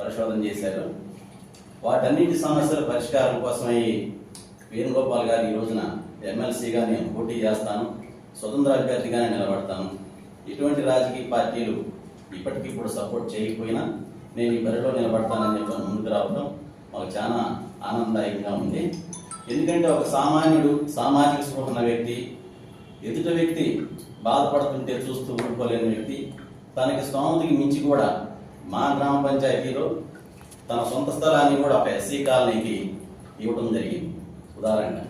పరిశోధన చేశారు. వాటన్నిటి సమస్యల పరిష్కారం కోసమై వేణుగోపాల్ గారు ఈ రోజున ఎమ్మెల్సీగా నేను పోటీ చేస్తాను. స్వతంత్ర అభ్యర్థిగానే నిలబడతాను. ఎటువంటి రాజకీయ పార్టీలు ఇప్పటికిప్పుడు సపోర్ట్ చేయకపోయినా నేను ఈ బరిలో నిలబడతానని చెప్పి ముందుకు రావడం మాకు చాలా ఆనందదాయకంగా ఉంది. ఎందుకంటే ఒక సామాన్యుడు సామాజిక స్పృహన వ్యక్తి ఎదుట వ్యక్తి బాధపడుతుంటే చూస్తూ ఊరుకోలేని వ్యక్తి తనకి స్తోమతకి మించి కూడా మా గ్రామ పంచాయతీలో తన సొంత స్థలాన్ని కూడా ఒక ఎస్సీ కాలనీకి ఇవ్వడం జరిగింది. ఉదాహరణగా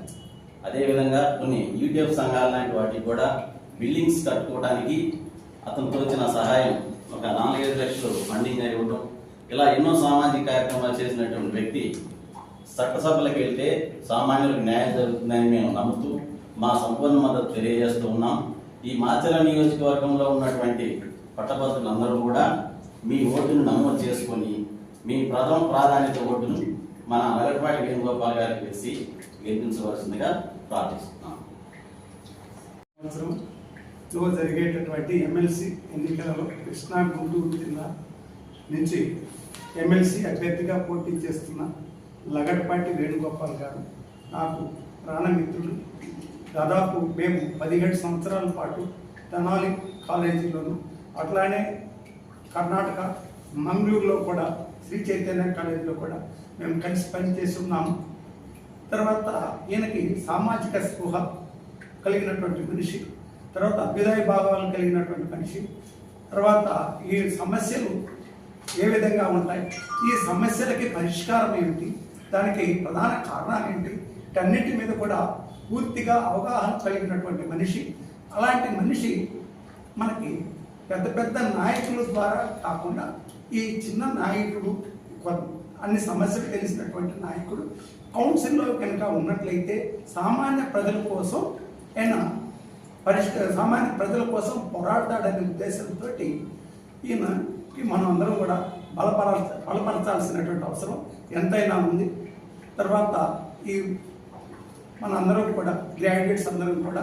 అదేవిధంగా కొన్ని యూటీఎఫ్ సంఘాల లాంటి వాటికి కూడా బిల్డింగ్స్ కట్టుకోవడానికి అతనితో వచ్చిన సహాయం ఒక నాలుగైదు లక్షలు ఫండింగ్ అని ఇవ్వడం ఇలా ఎన్నో సామాజిక కార్యక్రమాలు చేసినటువంటి వ్యక్తి చట్టసభలకు వెళ్తే సామాన్యులకు న్యాయం జరుగుతుందని మేము నమ్ముతూ మా సంపూర్ణ మద్దతు తెలియజేస్తూ ఉన్నాం. ఈ మాచల నియోజకవర్గంలో ఉన్నటువంటి పట్టభద్రులందరూ కూడా మీ ఓటును నమోదు చేసుకొని మీ ప్రథమ ప్రాధాన్యత ఓటును మన వెలకపాటి వేణుగోపాల్ గారికి వేసి గెలిపించవలసిందిగా ప్రార్థిస్తున్నాం. సంవత్సరంలో జరిగేటటువంటి ఎమ్మెల్సీ ఎన్నికలలో కృష్ణా గుంటూరు జిల్లా నుంచి ఎమ్మెల్సీ అభ్యర్థిగా పోటీ చేస్తున్న లగడపాటి వేణుగోపాల్ గారు నాకు ప్రాణమిత్రుడు. దాదాపు మేము పదిహేడు సంవత్సరాల పాటు తెనాలి కాలేజీలోను అట్లానే కర్ణాటక మంగళూరులో కూడా శ్రీ చైతన్య కాలేజీలో కూడా మేము కలిసి పనిచేసి ఉన్నాము తర్వాత ఈయనకి సామాజిక స్పృహ కలిగినటువంటి మనిషి తర్వాత అభ్యుదయ భావాలు కలిగినటువంటి మనిషి తర్వాత ఈ సమస్యలు ఏ విధంగా ఉంటాయి ఈ సమస్యలకి పరిష్కారం ఏమిటి దానికి ప్రధాన కారణాలు ఏంటి వీటన్నిటి మీద కూడా పూర్తిగా అవగాహన కలిగినటువంటి మనిషి అలాంటి మనిషి మనకి పెద్ద పెద్ద నాయకుల ద్వారా కాకుండా ఈ చిన్న నాయకుడు కొ- అన్ని సమస్యలు తెలిసినటువంటి నాయకుడు కౌన్సిల్లో కనుక ఉన్నట్లయితే సామాన్య ప్రజల కోసం ఆయన పరిష్క సామాన్య ప్రజల కోసం పోరాడతాడనే ఉద్దేశంతో ఈయనకి మనం అందరం కూడా బలపర బలపరచాల్సినటువంటి అవసరం ఎంతైనా ఉంది. తర్వాత ఈ మనందరం కూడా గ్రాడ్యుయేట్స్ అందరం కూడా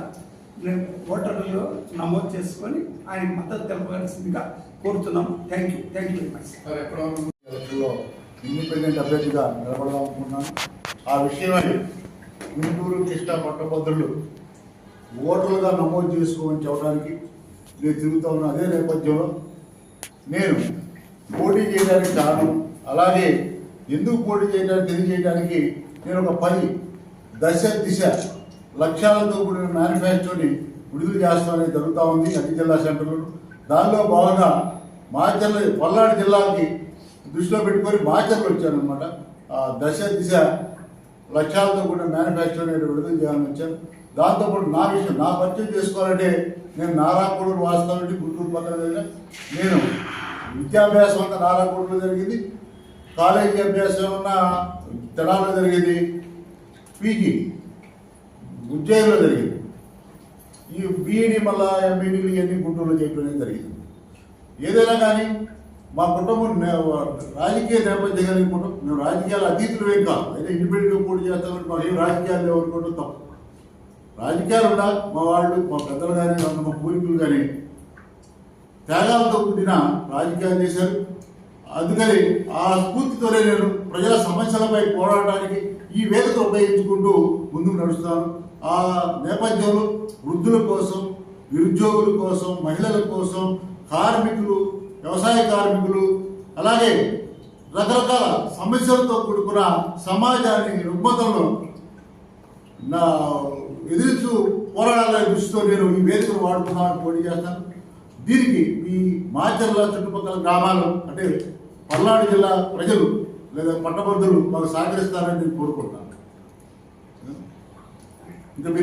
ఓటర్లలో నమోదు చేసుకొని ఆయన మద్దతు తెలపవలసిందిగా కోరుతున్నాం. Thank you thank you very much independent అభ్యర్థిగా నిలబడాలనుకున్నాను ఆ విషయమై గుంటూరు కృష్ణా పట్టభద్రులు ఓటర్లుగా నమోదు చేసుకోమని చెప్పడానికి నేను తిరుగుతూ ఉన్న అదే నేపథ్యంలో నేను పోటీ చేయడానికి కారణం అలాగే ఎందుకు పోటీ చేయడానికి తెలియజేయడానికి నేను ఒక పని దశ దిశ లక్ష్యాలతో కూడిన మేనిఫెస్టోని విడుదల చేస్తామని జరుగుతూ ఉంది అన్ని జిల్లా సెంటర్లు దానిలో భాగంగా మాచర్ల పల్నాడు జిల్లాకి దృష్టిలో పెట్టుకొని మాచర్లు వచ్చానమాట ఆ దశ దిశ లక్ష్యాలతో కూడిన మేనిఫెస్టో నేను విడుదల చేయాలని వచ్చాను. దాంతోపాటు నా విషయం నా పరిచయం చేసుకోవాలంటే నేను నారాపూడూరు వాస్తవం నుండి గుంటూరు పక్కన నేను విద్యాభ్యాసం అంతా నారాపూడూరులో జరిగింది. కాలేజీ అభ్యాసం ఉన్న తెనాలో జరిగింది. పీజీ. ఉజ్జయిలో జరిగింది. ఈ బీఈడి మళ్ళా ఎంబీడీలు ఇవన్నీ గుంటూరులో చేయడం జరిగింది. ఏదైనా కానీ మా కుటుంబం రాజకీయ నేపథ్యం కలిగిన కుటుంబం మేము రాజకీయాలు అతీతులు ఏం కాదు. అయితే ఇండిపెండెంట్గా పోటీ చేస్తామని మాకు ఏం రాజకీయాలు లేవు తప్పు. రాజకీయాలు ఉండాలి మా వాళ్ళు మా పెద్దలు కానీ మా పూర్వీకులు కానీ త్యాగాలతో కూడిన రాజకీయాలు చేశారు. అందుకని ఆ స్ఫూర్తితోనే నేను ప్రజా సమస్యలపై పోరాడటానికి ఈ వేదిక ఉపయోగించుకుంటూ ముందుకు నడుస్తాను. ఆ నేపథ్యంలో వృద్ధుల కోసం నిరుద్యోగుల కోసం మహిళల కోసం కార్మికులు వ్యవసాయ కార్మికులు అలాగే రకరకాల సమస్యలతో కూడుకున్న సమాజాన్ని రుగ్మతంలో నా ఎదురుస్తూ పోరాడాలనే దృష్టితో నేను ఈ వేదికను వాడుతున్నాను పోటీ చేస్తాను. దీనికి మీ మాచర్ల చుట్టుపక్కల గ్రామాలు అంటే పల్నాడు జిల్లా ప్రజలు లేదా పట్టభద్రులు మాకు సహకరిస్తారని నేను కోరుకుంటాను ఇంకా మీరు